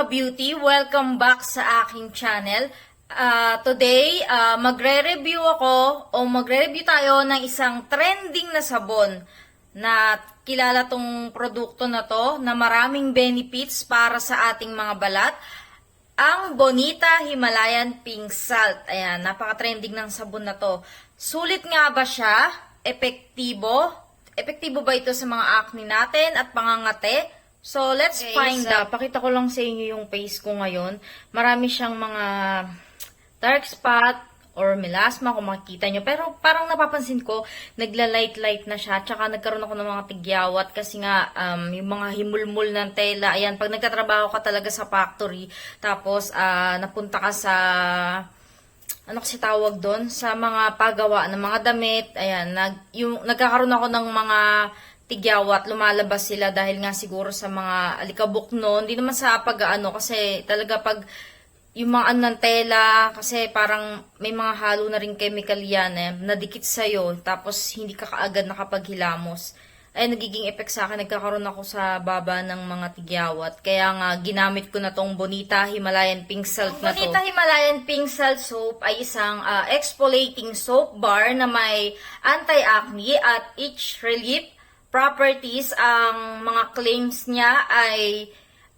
ka-beauty! Welcome back sa aking channel. Ah, today, ah, magre-review ako o magre-review tayo ng isang trending na sabon na kilala tong produkto na to na maraming benefits para sa ating mga balat. Ang Bonita Himalayan Pink Salt. Ayan, napaka-trending ng sabon na to. Sulit nga ba siya? Epektibo? Epektibo ba ito sa mga acne natin at pangangate? So, let's Okay, find so- out. Pakita ko lang sa inyo yung face ko ngayon. Marami siyang mga dark spot or melasma kung makikita nyo. Pero parang napapansin ko, nagla-light-light na siya. Tsaka nagkaroon ako ng mga tigyawat kasi nga um, yung mga himulmul ng tela. Ayan, pag nagtatrabaho ka talaga sa factory, tapos ah, napunta ka sa ano kasi tawag doon sa mga paggawa ng mga damit ayan nag yung nagkakaroon ako ng mga tigyawat lumalabas sila dahil nga siguro sa mga alikabok noon hindi naman sa pag-ano kasi talaga pag yung mga ano ng tela kasi parang may mga halo na rin chemical yan eh, nadikit sa'yo tapos hindi ka kaagad nakapaghilamos ay nagiging effect sa akin, nagkakaroon ako sa baba ng mga tigyawat. Kaya nga, ginamit ko na tong Bonita Himalayan Pink Salt na to. Bonita Himalayan Pink Salt Soap ay isang ah, exfoliating soap bar na may anti-acne at itch relief properties. Ang mga claims niya ay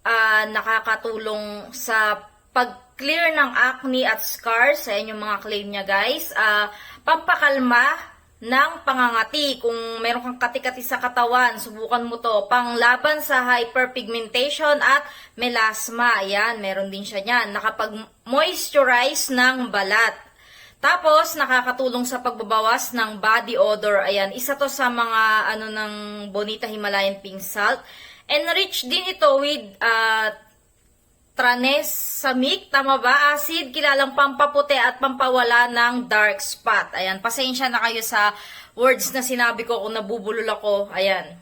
ah, nakakatulong sa pag-clear ng acne at scars. Sa inyong mga claim niya guys. Ah, pampakalma ng pangangati. Kung meron kang kati-kati sa katawan, subukan mo to. Panglaban sa hyperpigmentation at melasma. Ayan, meron din siya niyan. Nakapag-moisturize ng balat. Tapos, nakakatulong sa pagbabawas ng body odor. Ayan, isa to sa mga ano ng Bonita Himalayan Pink Salt. Enriched din ito with uh, tranexamic, tama ba? Acid, kilalang pampaputi at pampawala ng dark spot. Ayan, pasensya na kayo sa words na sinabi ko kung nabubulol ako. Ayan.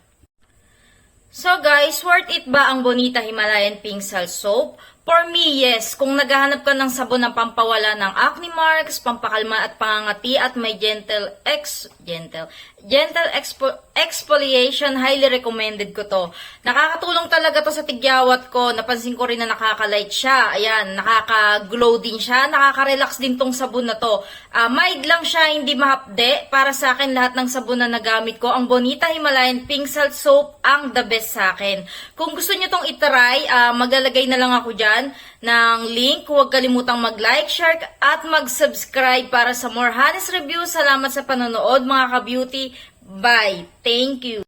So guys, worth it ba ang Bonita Himalayan Pink Salt Soap? For me, yes. Kung naghahanap ka ng sabon ng pampawala ng acne marks, pampakalma at pangangati at may gentle ex gentle gentle expo, exfoliation, highly recommended ko to. Nakakatulong talaga to sa tigyawat ko. Napansin ko rin na nakaka-light siya. Ayan, nakaka-glow din siya. Nakaka-relax din tong sabon na to. Ah, mild lang siya, hindi mahapde. Para sa akin, lahat ng sabon na nagamit ko, ang Bonita Himalayan Pink Salt Soap ang the best sa akin. Kung gusto nyo tong itry, ah, maglalagay na lang ako dyan ng link. Huwag kalimutang mag-like, share, at mag-subscribe para sa more honest reviews. Salamat sa panonood mga ka-beauty. Bye. Thank you.